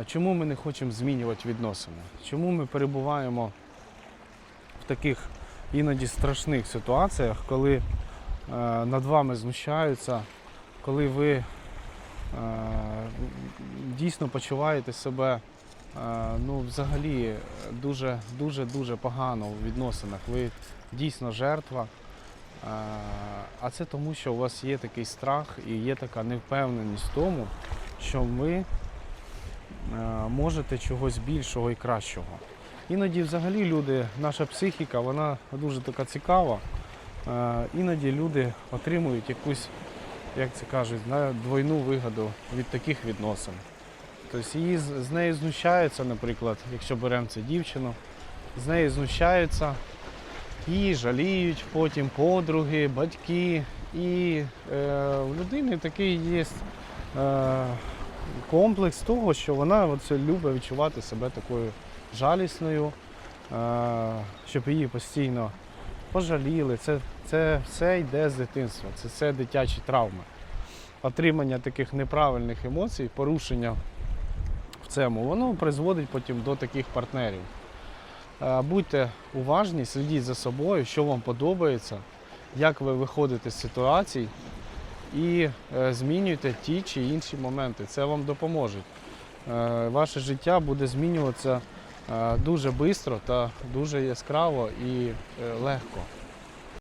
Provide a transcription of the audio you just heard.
А чому ми не хочемо змінювати відносини? Чому ми перебуваємо в таких іноді страшних ситуаціях, коли е, над вами знущаються, коли ви е, дійсно почуваєте себе е, ну, взагалі дуже, дуже, погано у відносинах. Ви дійсно жертва. А це тому, що у вас є такий страх і є така невпевненість в тому, що е, можете чогось більшого і кращого. Іноді взагалі люди, наша психіка, вона дуже така цікава. Е, Іноді люди отримують якусь, як це кажуть, двойну вигоду від таких відносин. Тобто її, з нею знущаються, наприклад, якщо беремо це дівчину, з нею знущаються, її жаліють потім подруги, батьки. І е, в людини такий є е, комплекс того, що вона оце любить відчувати себе такою жалісною, е, щоб її постійно пожаліли. Це, це все йде з дитинства, це все дитячі травми. Отримання таких неправильних емоцій, порушення в цьому, воно призводить потім до таких партнерів. Е, Будьте уважні, слідіть за собою, що вам подобається, як ви виходите з ситуацій і е, змінюйте ті чи інші моменти. Це вам допоможе. Е, Ваше життя буде змінюватися е, дуже швидко та дуже яскраво і легко.